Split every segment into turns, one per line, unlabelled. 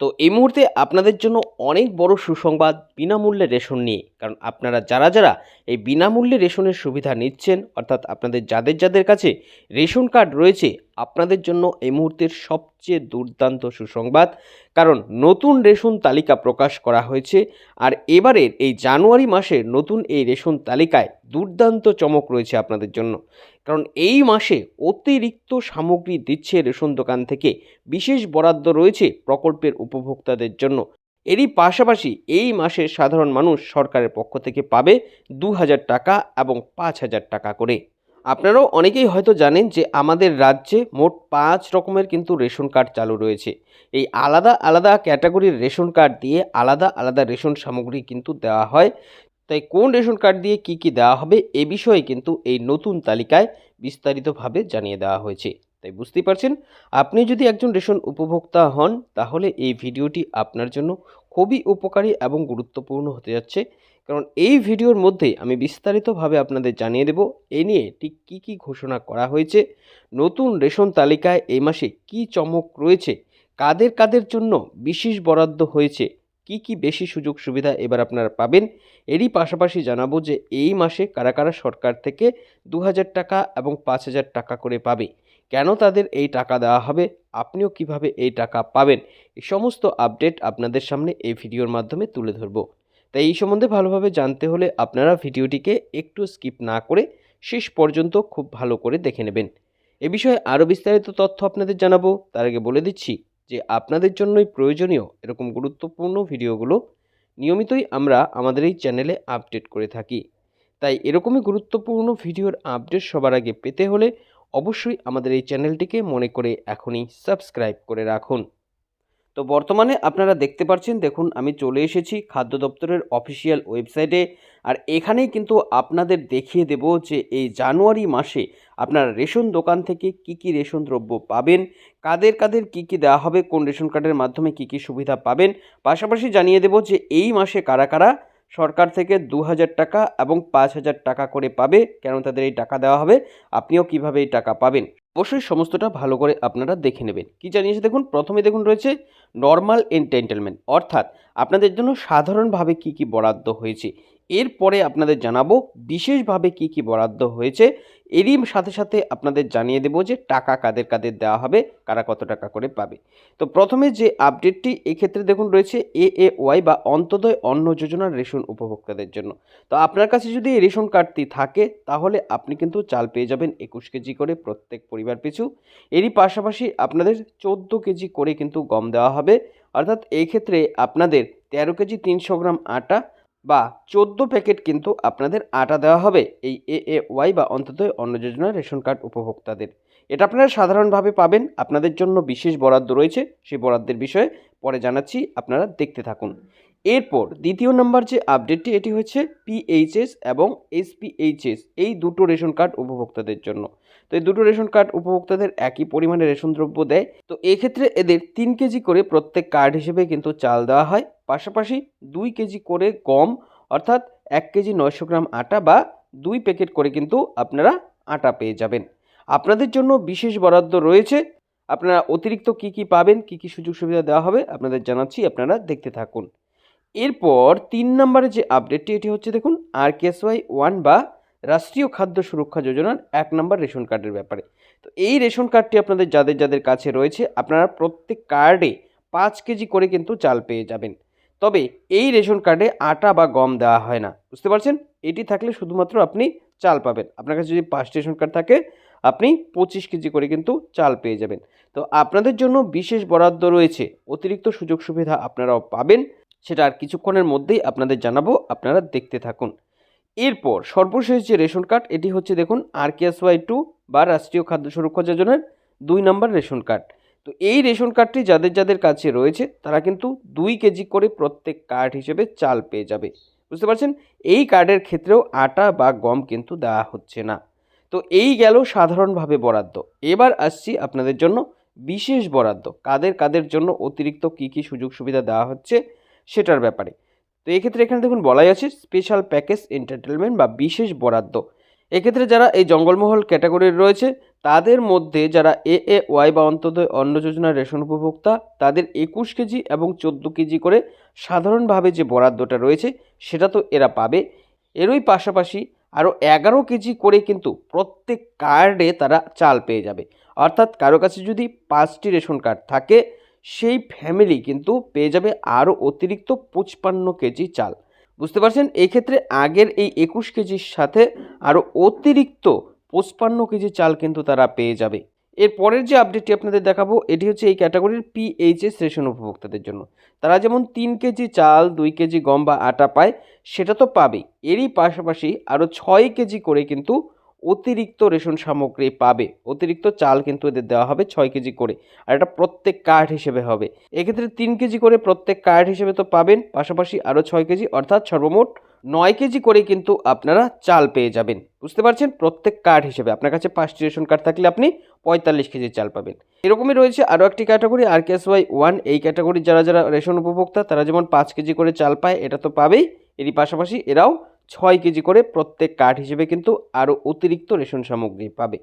তো এই মুহূর্তে আপনাদের জন্য অনেক বড় সুসংবাদ বিনামূল্যে রেশন নিয়ে। কারণ আপনারা যারা যারা এই বিনামূল্যে রেশনের সুবিধা নিচ্ছেন, অর্থাৎ আপনাদের যাদের যাদের কাছে রেশন কার্ড রয়েছে আপনাদের জন্য এই মুহূর্তের সবচেয়ে দুর্দান্ত সুসংবাদ। কারণ নতুন রেশন তালিকা প্রকাশ করা হয়েছে আর এবারের এই জানুয়ারি মাসের নতুন এই রেশন তালিকায় দুর্দান্ত চমক রয়েছে আপনাদের জন্য। কারণ এই মাসে অতিরিক্ত সামগ্রী দিচ্ছে রেশন দোকান থেকে বিশেষ বরাদ্দ রয়েছে প্রকল্পের উপভোক্তাদের জন্য। এরই পাশাপাশি এই মাসে সাধারণ মানুষ সরকারের পক্ষ থেকে পাবে দু হাজার টাকা এবং পাঁচ হাজার টাকা করে। আপনারাও অনেকেই হয়তো জানেন যে আমাদের রাজ্যে মোট পাঁচ রকমের কিন্তু রেশন কার্ড চালু রয়েছে। এই আলাদা আলাদা ক্যাটাগরির রেশন কার্ড দিয়ে আলাদা আলাদা রেশন সামগ্রী কিন্তু দেওয়া হয়। তাই কোন রেশন কার্ড দিয়ে কি কি দেওয়া হবে এ বিষয়ে কিন্তু এই নতুন তালিকায় বিস্তারিতভাবে জানিয়ে দেওয়া হয়েছে। তাই বুঝতেই পারছেন? আপনি যদি একজন রেশন উপভোক্তা হন, তাহলে এই ভিডিওটি আপনার জন্য খুবই উপকারী এবং গুরুত্বপূর্ণ হতে যাচ্ছে। কারণ এই ভিডিওর মধ্যে আমি বিস্তারিতভাবে আপনাদের জানিয়ে দেব, এ নিয়ে ঠিক কী কী ঘোষণা করা হয়েছে, নতুন রেশন তালিকায় এই মাসে কী চমক রয়েছে, কাদের কাদের জন্য বিশেষ বরাদ্দ হয়েছে, কি কি বেশি সুযোগ সুবিধা এবার আপনারা পাবেন, এরই পাশাপাশি জানাব যে এই মাসে কারা কারা সরকার থেকে দু হাজার টাকা এবং পাঁচ হাজার টাকা করে পাবে, কেন তাদের এই টাকা দেওয়া হবে, আপনিও কীভাবে এই টাকা পাবেন এই সমস্ত আপডেট আপনাদের সামনে এই ভিডিওর মাধ্যমে তুলে ধরবো। তাই এই সম্বন্ধে ভালোভাবে জানতে হলে আপনারা ভিডিওটিকে একটু স্কিপ না করে শেষ পর্যন্ত খুব ভালো করে দেখে নেবেন। এ বিষয়ে আরও বিস্তারিত তথ্য আপনাদের জানাব। তার আগে বলে দিচ্ছি যে আপনাদের জন্যই প্রয়োজনীয় এরকম গুরুত্বপূর্ণ ভিডিওগুলো নিয়মিতই আমরা আমাদের এই চ্যানেলে আপডেট করে থাকি। তাই এরকমই গুরুত্বপূর্ণ ভিডিওর আপডেট সবার আগে পেতে হলে অবশ্যই আমাদের এই চ্যানেলটিকে মনে করে এখনই সাবস্ক্রাইব করে রাখুন। তো বর্তমানে আপনারা দেখতে পাচ্ছেন দেখুন আমি চলে এসেছি খাদ্য দপ্তরের অফিসিয়াল ওয়েবসাইটে আর এখানেই কিন্তু আপনাদের দেখিয়ে দেব যে এই জানুয়ারি মাসে আপনারা রেশন দোকান থেকে কি কি রেশন দ্রব্য পাবেন, কাদের কাদের কি কি দেওয়া হবে, কোন রেশন কার্ডের মাধ্যমে কি কি সুবিধা পাবেন। পাশাপাশি জানিয়ে দেব যে এই মাসে কারা কারা সরকার থেকে দু হাজার টাকা এবং পাঁচ হাজার টাকা করে পাবে, কেন তাদের এই টাকা দেওয়া হবে, আপনিও কীভাবে এই টাকা পাবেন। অবশ্যই সমস্তটা ভালো করে আপনারা দেখে নেবেন। কি জানিয়েছে দেখুন? প্রথমে দেখুন রয়েছে নর্মাল এন্টেন্টেলমেন্ট অর্থাৎ আপনাদের জন্য সাধারণভাবে কি কি বরাদ্দ হয়েছে। এরপরে আপনাদের জানাব বিশেষভাবে কি কি বরাদ্দ হয়েছে। এরই সাথে সাথে আপনাদের জানিয়ে দেবো যে টাকা কাদের কাদের দেওয়া হবে, কারা কত টাকা করে পাবে। তো প্রথমে যে আপডেটটি এক্ষেত্রে দেখুন রয়েছে এ এ ওয়াই বা অন্তোদয় অন্ন যোজনার রেশন উপভোক্তাদের জন্য। তো আপনার কাছে যদি এই রেশন কার্ডটি থাকে, তাহলে আপনি কিন্তু চাল পেয়ে যাবেন একুশ কেজি করে প্রত্যেক পরিবার পিছু। এরই পাশাপাশি আপনাদের চোদ্দ কেজি করে কিন্তু গম দেওয়া হবে। অর্থাৎ এই ক্ষেত্রে আপনাদের তেরো কেজি তিনশো গ্রাম আটা বা চোদ্দ প্যাকেট কিন্তু আপনাদের আটা দেওয়া হবে। এই এ এ ওয়াই বা অন্তত অন্ন যোজনার রেশন কার্ড উপভোক্তাদের। এটা আপনারা সাধারণভাবে পাবেন। আপনাদের জন্য বিশেষ বরাদ্দ রয়েছে। সেই বরাদ্দের বিষয়ে পরে জানাচ্ছি। আপনারা দেখতে থাকুন। এরপর দ্বিতীয় নম্বর যে আপডেটটি এটি হচ্ছে পিএইচএস এবং এসপিএইচএস এই দুটো রেশন কার্ড উপভোক্তাদের জন্য। তো এই দুটো রেশন কার্ড উপভোক্তাদের একই পরিমাণে রেশন দ্রব্য দেয়। তো এক্ষেত্রে এদের তিন কেজি করে প্রত্যেক কার্ড হিসেবে কিন্তু চাল দেওয়া হয়। পাশাপাশি দুই কেজি করে গম, অর্থাৎ এক কেজি নয়শো গ্রাম আটা বা দুই প্যাকেট করে কিন্তু আপনারা আটা পেয়ে যাবেন। আপনাদের জন্য বিশেষ বরাদ্দ রয়েছে। আপনারা অতিরিক্ত কি কি পাবেন, কি কি সুযোগ সুবিধা দেওয়া হবে, আপনাদের জানাচ্ছি, আপনারা দেখতে থাকুন। এরপর তিন নম্বরে যে আপডেটটি এটি হচ্ছে দেখুন আর কেস ওয়াই ওয়ান বা রাষ্ট্রীয় খাদ্য সুরক্ষা যোজনার এক নম্বর রেশন কার্ডের ব্যাপারে। তো এই রেশন কার্ডটি আপনাদের যাদের যাদের কাছে রয়েছে, আপনারা প্রত্যেক কার্ডে পাঁচ কেজি করে কিন্তু চাল পেয়ে যাবেন। তবে এই রেশন কার্ডে আটা বা গম দেওয়া হয় না, বুঝতে পারছেন? এটি থাকলে শুধুমাত্র আপনি চাল পাবেন। আপনার কাছে যদি পাঁচ রেশন কার্ড থাকে, আপনি পঁচিশ কেজি করে কিন্তু চাল পেয়ে যাবেন। তো আপনাদের জন্য বিশেষ বরাদ্দ রয়েছে, অতিরিক্ত সুযোগ সুবিধা আপনারাও পাবেন। সেটা আর কিছুক্ষণের মধ্যেই আপনাদের জানাব, আপনারা দেখতে থাকুন। এরপর সর্বশেষ যে রেশন কার্ড, এটি হচ্ছে দেখুন আর ওয়াই টু বা রাষ্ট্রীয় খাদ্য সুরক্ষা যোজনার দুই নম্বর রেশন কার্ড। তো এই রেশন কার্ডটি যাদের যাদের কাছে রয়েছে, তারা কিন্তু দুই কেজি করে প্রত্যেক কার্ড হিসেবে চাল পেয়ে যাবে। বুঝতে পারছেন? এই কার্ডের ক্ষেত্রেও আটা বা গম কিন্তু দেওয়া হচ্ছে না। তো এই গেল সাধারণভাবে বরাদ্দ। এবার আসছি আপনাদের জন্য বিশেষ বরাদ্দ। কাদের কাদের জন্য অতিরিক্ত কী কী সুযোগ সুবিধা দেওয়া হচ্ছে সেটার ব্যাপারে। তো এক্ষেত্রে এখানে দেখুন বলাই আছে স্পেশাল প্যাকেজ এন্টারটেনমেন্ট বা বিশেষ বরাদ্দ। এক্ষেত্রে যারা এই জঙ্গলমহল ক্যাটাগরির রয়েছে, তাদের মধ্যে যারা এ এ ওয়াই বা অন্তদয় অন্ন যোজনার রেশন উপভোক্তা, তাদের একুশ কেজি এবং চোদ্দ কেজি করে সাধারণভাবে যে বরাদ্দটা রয়েছে, সেটা তো এরা পাবে। এরই পাশাপাশি আরও এগারো কেজি করে কিন্তু প্রত্যেক কার্ডে তারা চাল পেয়ে যাবে। অর্থাৎ কারও কাছে যদি পাঁচটি রেশন কার্ড থাকে সেই ফ্যামিলি কিন্তু পেয়ে যাবে আরও অতিরিক্ত পঁচপান্ন কেজি চাল। বুঝতে পারছেন? এই ক্ষেত্রে আগের এই একুশ কেজির সাথে আরও অতিরিক্ত পঁচপান্ন কেজি চাল কিন্তু তারা পেয়ে যাবে। এর পরের যে আপডেটটি আপনাদের দেখাবো, এটি হচ্ছে এই ক্যাটাগরির পিএইচএস রেশন উপভোক্তাদের জন্য। তারা যেমন তিন কেজি চাল, দুই কেজি গম বা আটা পায়, সেটা তো পাবেই। এরই পাশাপাশি আরও ছয় কেজি করে কিন্তু অতিরিক্ত রেশন সামগ্রী পাবে। অতিরিক্ত চাল কিন্তু এদের দেওয়া হবে ছয় কেজি করে, আর এটা প্রত্যেক কার্ড হিসেবে হবে। এক্ষেত্রে তিন কেজি করে প্রত্যেক কার্ড হিসেবে তো পাবেন, পাশাপাশি আরও ছয় কেজি, অর্থাৎ সর্বমোট নয় কেজি করে কিন্তু আপনারা চাল পেয়ে যাবেন। বুঝতে পারছেন? প্রত্যেক কার্ড হিসেবে। আপনার কাছে পাঁচটি রেশন কার্ড থাকলে আপনি পঁয়তাল্লিশ কেজি চাল পাবেন। এরকমই রয়েছে আরও একটি category R K S Y one এই ক্যাটাগরির যারা যারা রেশন উপভোক্তা, তারা যেমন পাঁচ কেজি করে চাল পায়, এটা তো পাবেই। এরই পাশাপাশি এরাও ছয় কেজি করে প্রত্যেক কার্ড হিসেবে কিন্তু আরও অতিরিক্ত রেশন সামগ্রী পাবে।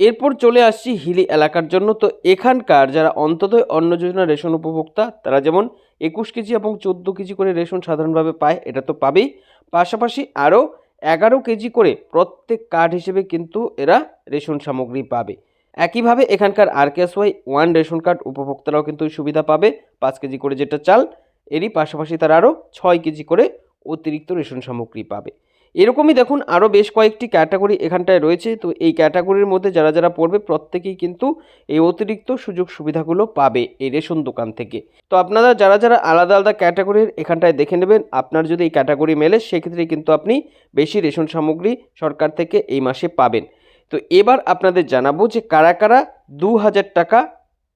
এরপর চলে আসছি হিলি এলাকার জন্য। তো এখানকার যারা অন্তদয় অন্ন যোজনা রেশন উপভোক্তা, তারা যেমন একুশ কেজি এবং চোদ্দ কেজি করে রেশন সাধারণভাবে পায়, এটা তো পাবেই। পাশাপাশি আরও এগারো কেজি করে প্রত্যেক কার্ড হিসেবে কিন্তু এরা রেশন সামগ্রী পাবে। একইভাবে এখানকার আরকেএসওয়াই ওয়ান রেশন কার্ড উপভোক্তারাও কিন্তু সুবিধা পাবে, পাঁচ কেজি করে যেটা চাল। এরই পাশাপাশি তারা আরও ছয় কেজি করে অতিরিক্ত রেশন সামগ্রী পাবে। এরকমই দেখুন আরও বেশ কয়েকটি ক্যাটাগরি এখানটায় রয়েছে। তো এই ক্যাটাগরির মধ্যে যারা যারা পড়বে প্রত্যেকেই কিন্তু এই অতিরিক্ত সুযোগ সুবিধাগুলো পাবে এই রেশন দোকান থেকে। তো আপনারা যারা যারা আলাদা আলাদা ক্যাটাগরির এখানটায় দেখে নেবেন, আপনার যদি এই ক্যাটাগরি মেলে, সেক্ষেত্রে কিন্তু আপনি বেশি রেশন সামগ্রী সরকার থেকে এই মাসে পাবেন। তো এবার আপনাদের জানাব যে কারা কারা দু হাজার টাকা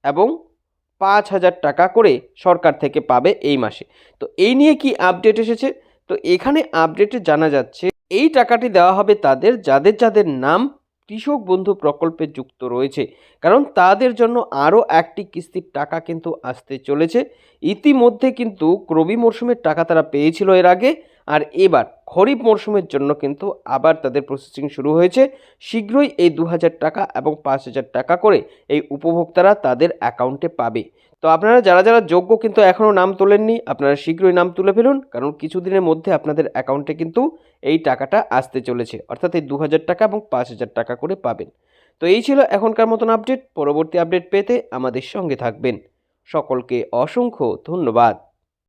এবং পাঁচ হাজার টাকা করে সরকার থেকে পাবে এই মাসে। তো এই নিয়ে কি আপডেট এসেছে? তো এখানে আপডেটে জানা যাচ্ছে, এই টাকাটি দেওয়া হবে তাদের যাদের যাদের নাম কৃষক বন্ধু প্রকল্পে যুক্ত রয়েছে। কারণ তাদের জন্য আরও একটি কিস্তির টাকা কিন্তু আসতে চলেছে। ইতিমধ্যে কিন্তু রবি মরশুমের টাকা তারা পেয়েছিল এর আগে, আর এবার খরিফ মরশুমের জন্য কিন্তু আবার তাদের প্রসেসিং শুরু হয়েছে। শীঘ্রই এই দু হাজার টাকা এবং পাঁচ হাজার টাকা করে এই উপভোক্তারা তাদের অ্যাকাউন্টে পাবে। তো আপনারা যারা যারা যোগ্য কিন্তু এখনও নাম তোলেননি, আপনারা শীঘ্রই নাম তুলে ফেলুন, কারণ কিছুদিনের মধ্যে আপনাদের অ্যাকাউন্টে কিন্তু এই টাকাটা আসতে চলেছে। অর্থাৎ এই দু হাজার টাকা এবং পাঁচ হাজার টাকা করে পাবেন। তো এই ছিল এখনকার মতন আপডেট পরবর্তী আপডেট পেতে আমাদের সঙ্গে থাকবেন। সকলকে অসংখ্য ধন্যবাদ।